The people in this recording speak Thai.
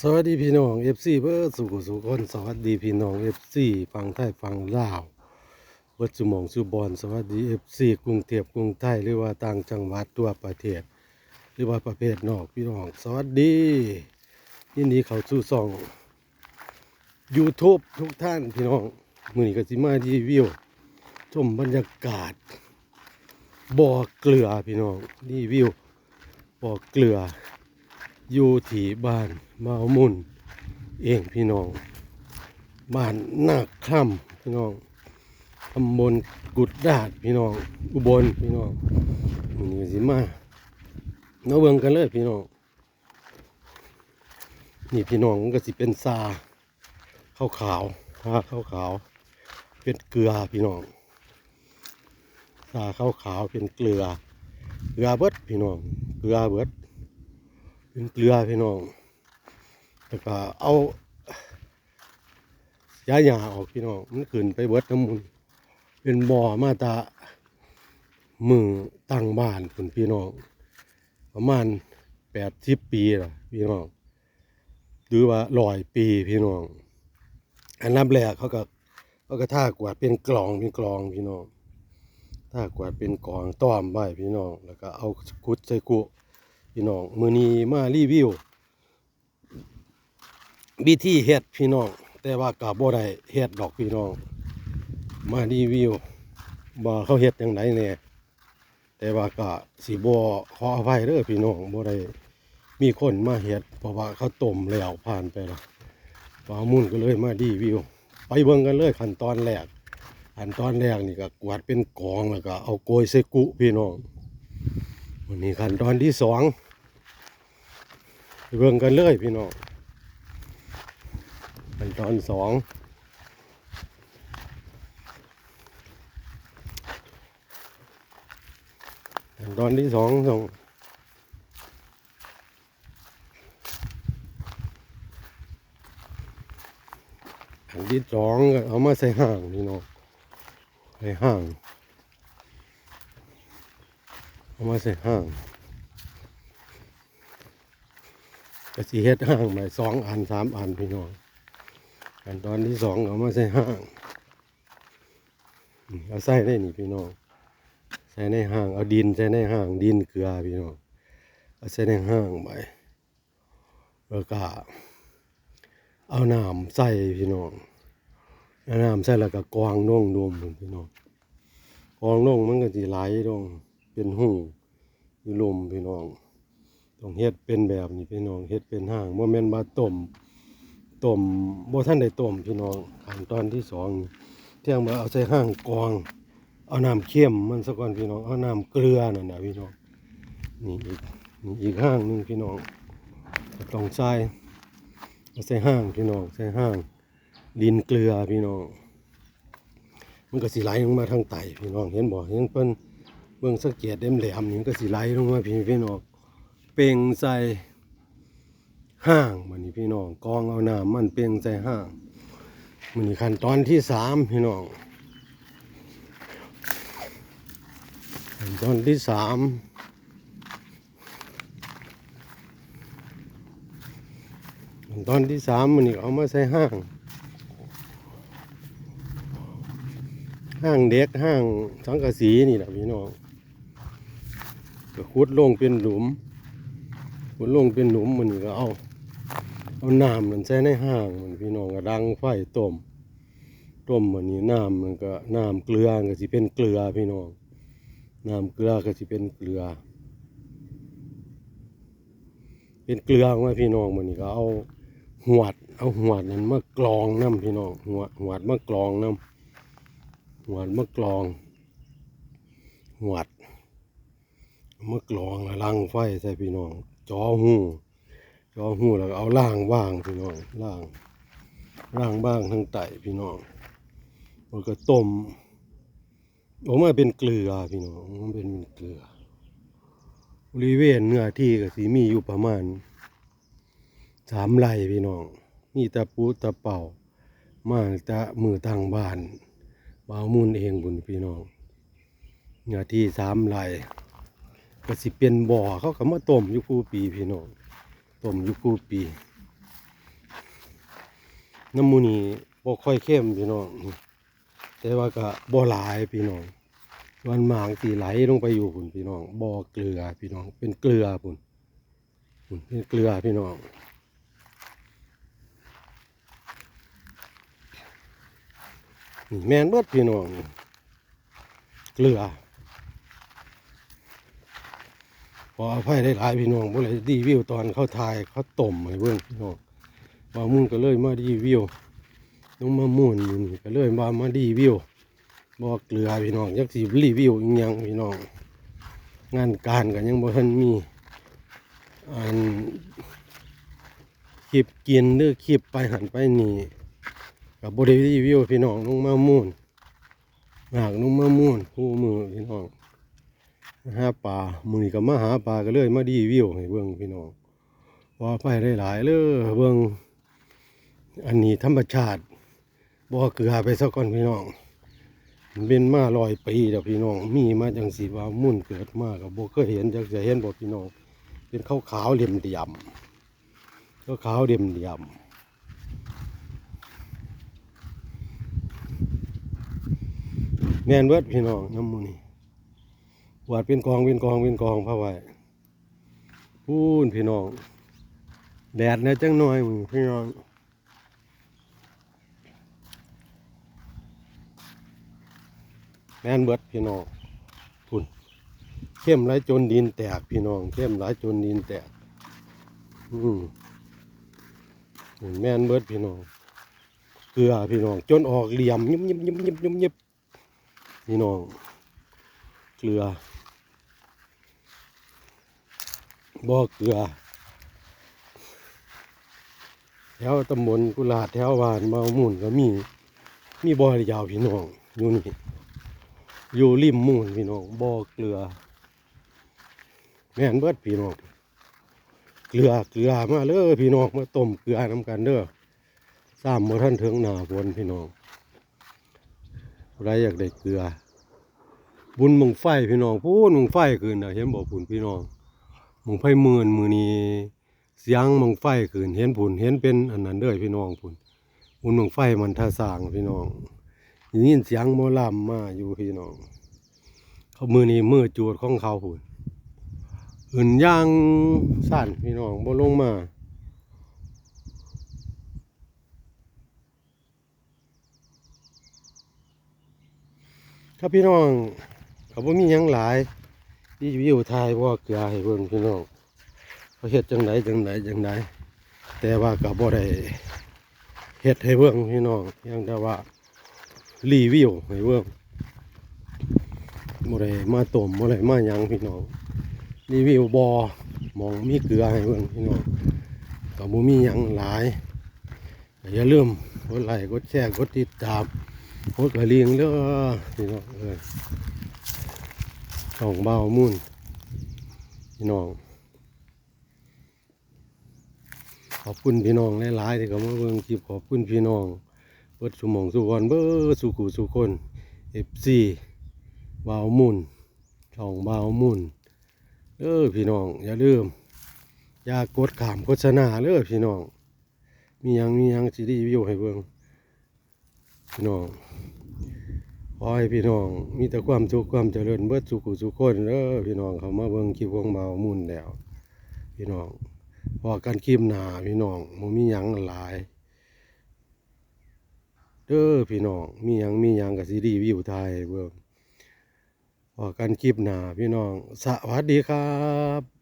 สวัสดีพี่น้องเอฟซีเพื่อสุขสุขคนสวัสดีพี่น้องเอฟซีฟังไทยฟังลาววัดสุมองสุบอนสวัสดีเอฟซีกรุงเทพกรุงไทยหรือว่าต่างจังหวัดตัวประเทศ หรือว่าประเภทนอกพี่น้องสวัสดียินดีเข้าสู่ช่อง YouTube ทุกท่านพี่น้องมือนี้ก็สิมารีวิวชมบรรยากาศบ่อเกลือพี่น้องรีวิวบ่อเกลือ อยู่ที่บ้านมามุนเองพี่น้อง บ้านนาคล่ำพี่น้องตำบลกุดดาดพี่น้อง อุบลพี่น้องนี่สิมาเนาเบิ่งกันเลยพี่น้อง นี่พี่น้องก็สิเป็นซาข้าวขาวๆซาขาวขาว เป็นเกลือพี่น้องซาข้าวขาวเป็นเกลือ เกลือเบิดพี่น้อง เกลือเบิด เป็นเกลือพี่น้องแล้วก็เอายาหยาออกพี่น้องมันขึ้นไปเบิดน้ำมูลเป็นบ่อมาตามือตั้งบ้านคุณพี่น้องประมาณแปดสิบปีละพี่น้องหรือว่าร้อยปีพี่น้อง อันนับแรกเขาก็เขาก็ท่ากวาดเป็นกลองเป็นกลองพี่น้องท่ากวาดเป็นกลองต้อมใบพี่น้อง แล้วก็เอากุดใส่กุ พี่น้องมือนี้มารีวิววิธีเฮ็ดพี่น้อง แต่ว่ากับบ่ได้เฮ็ดดอกพี่น้อง มารีวิวว่าเขาเฮ็ดจังไดแน่แต่ว่าก็สิบ่ขออภัยเด้อพี่น้องบ่ได้มีคนมาเฮ็ดเพราะว่าเขาต้มแล้วผ่านไปแล้วปลามุ่นก็เลยมารีวิว ไปเบิ่งกันเลยขั้นตอนแรกขั้นตอนแรกนี่ก็กวาดเป็นกองแล้วก็เอาโกยใส่กุพี่น้องวันนี้ขั้นตอนที่สอง เบิ่งกันเลยพี่น้องขั้นตอนสองอันตอนที่สองต้องขั้นที่สองก็เอามาใส่ห่างพี่น้องใส่ห่าง เอามาใส่ห้าง กะสีเฮ็ดห้างไปสองอันสามอันพี่น้องขั้นตอนที่สองเอามาใส่ห้างเอาใส่ได้นี่พี่น้องใส่ในห้างเอาดินใส่ในห้างดินเกลือพี่น้องเอาใส่ในห้างไปแล้วก็เอาน้ำใส่พี่น้องเอาน้ำใส่แล้วก็กวางน่องดมพี่น้องกวางน่องมันก็สิไหลลงเป็นหูอยู่ลมพี่น้อง ต้องเฮ็ดเป็นแบบนี้พี่น้องเฮ็ดเป็นห้างบ่แม่นมาต้มต้มบ่ทันได้ต้มพี่น้องขั้นตอนที่สองเที่ยงมาเอาใส่ห้างกอง เอาน้ำเค็มมันซะก่อนพี่น้องเอาน้ำเกลือนั่นน่ะพี่น้องนี่อีกนี่อีกห้างหนึ่งพี่น้องต้องใส่เอาใส่ห้างพี่น้องใส่ห้างดินเกลือพี่น้องมันก็สิไหลลงมาทางไตพี่น้องเห็นบ่เห็นเพิ่นเบื้องสังเกตเต็มแหลมนี่ก็สิไหลลงมาพี่พี่น้อง เป่งใส่ห้างมันนี่พี่น้องกองเอาน้ำมันเป่งใส่ห้างมันนี่ขั้นตอนที่สามพี่น้องขั้นตอนที่สามขั้นตอนที่สามมันนี่เอามาใส่ห้าง ห้างเด็กห้างสังกะสีนี่แหละพี่น้องก็ขุดลงเป็นหลุม ขุดลงเป็นหลุมมันก็เอา เอาน้ำมันใส่ในห้างมันพี่น้องก็ดังไฟต้มต้มมันนี่น้ำมันก็น้ำเกลือก็สิเป็นเกลือพี่น้องน้ำเกลือก็สิเป็นเกลือ เป็นเกลือมาพี่น้องมันนี่ก็เอาหวด เอาหวดนั้นมากรองน้ำพี่น้องหวดหวดมากรองน้ำหวดมากรองหวดมื่อกลองแล้วล่างไฟใส่พี่น้อง อหูจอหูแล้วเอาล่างว่างพี่น้องล่าง ล่างบ้างทั้งไตพี่น้องมันก็ต้มออกมาเป็นเกลือพี่น้องมันเป็นเกลือบริเวณเนื้อที่ก็สีมีอยู่ประมาณสามไร่พี่น้อง มีตะปูตะเป่า มาตะมือทางบ้านบ่าวมุนเองบุญพี่น้องเนื้อที่สามไร่ ก็สิเป็นบ่อเขาก็มาต้มอยู่คู่ปีพี่น้องต้มอยู่คู่ปี น้ำมูนี่บ่ค่อยเข้มพี่น้องแต่ว่าก็บ่หลายพี่น้องวันหมางสีไหลลงไปอยู่พุ่นพี่น้องบ่อเกลือพี่น้องเป็นเกลือพุ่นพุ่นเป็นเกลือพี่น้องนี่แมนเบิดพี่น้องเกลือ พออภัยได้หลายพี่น้องบ่เลยรีวิวตอนเขาถ่ายเขาต้มให้เบิ่งพี่น้องบามุ่นก็เลยมารีวิวน้องมามุ่นอยู่นี่ก็เลยมามารีวิวบ่เกลือพี่น้องจักสิรีวิวอีหยังพี่น้อง งานการก็ยังบ่ทันมีอันคลิปกินหรือคลิปไปหันไปนี่ก็บ่ได้รีวิวพี่น้องน้องมามุ่นหากน้องมามุ่นคู่มือพี่น้อง หาปลามือนี้ก็มาหาปลาก็เลยมาดีวิวให้เบิ่งพี่น้องว่าไปได้หลายเลยเบิ่งอันนี้ธรรมชาติบ่เกลือไปซะก่อนพี่น้องเป็นมาลอยปีแล้วพี่น้อง มีมาจังสีว่ามุ่นเกิดมาก็บ่เคยเห็นจักจะเห็นบ่พี่น้อง เป็นขาวขาวเหลี่ยมเดียมขาวขาวเหลี่ยมเดียมแม่นเบิร์ดพี่น้องน้ำมูนี่ วาดเป็นกองเป็นกองเป็นกองพระไว้พูนพี่น้อง แดดนะจังหน่อยมึงพี่น้องแม่นเบิดพี่น้องพุ่นเข้มไรจนดินแตกพี่น้องเข้มไรจนดินแตก อืมแม่นเบิดพี่น้องเกลือพี่น้อง จนออกเหลี่ยมยิบยิบยิบยิบยิบยิบพี่น้อง เกลือ บ่อเกลือ แถวตำบลกุลาดแถวบ้านมาหมุนก็มี มีบ่อยาวพี่น้องอยู่นี่อยู่ริมมุนพี่น้องบ่อเกลือ แม่นเบิดพี่น้องเกลือเกลือมาเลยพี่น้องมาต้มเกลือน้ำกันเด้อสามบ่ท่านถึงหนาฝนพี่น้องใครอยากได้เกลือ บุญมึงไฟพี่น้องพูนมึงไฟคืนนะเห็นบอกผุนพี่น้องมึงไฟหมื่นมือนี้เสียงมึงไฟคืนเห็นผุนเห็นเป็นอันนั้นเด้อพี่น้องผุนบุญมึงไฟมันท่าสางพี่น้องยินเสียงหมอลำมาอยู่พี่น้องเขามือนี้มือจูดของเขาผุนอื่นย่างสั่นพี่น้องบ่ลงมาครับพี่น้อง เขาบ่มีหยังหลายที่วิวทายว่าเกลือให้เบิ่งพี่น้องเขาเฮ็ดจังไดจังไดจังไดแต่ว่าก็บ่ได้เฮ็ดให้เบิ่งพี่น้องเพียงแต่ว่ารีวิวให้เบิ่งบ่ได้มาต้มบ่ได้มาหยังพี่น้องรีวิวบ่หมองมีเกลือให้เบิ่งพี่น้องก็บ่มีหยังหลายอย่าลืมกดไลค์กดแชร์กดติดตามโคตรกระเลียงเด้อพี่น้องเอ้ย สองเบามุ่นพี่น้อง ขอบคุณพี่น้องหลายๆที่เขามาเบิ่งคลิปขอบคุณพี่น้องเบิดสุหมองสุวรรณเบิดสุขุสุคนเอฟซีเบามุ่นช่องเบามุ่นเด้อพี่น้อง อย่าลืม อย่ากดขามโฆษณาเด้อพี่น้อง มียังมียังสิรีวิวให้เบิ่งพี่น้อง ขอให้พี่น้อง มีแต่ความสุขความเจริญเบิดสุขสุขคนเด้อพี่น้องเขามาเบิ่งคลิปของเบามุ่นแล้วพี่น้องพอกันคลิปหนาพี่น้องบ่มีหยังหลายเด้อพี่น้องมีหยังมีหยังก็สิรีวิวไทยเบิ่งพอกันคลิปหนาพี่น้อง สวัสดีครับ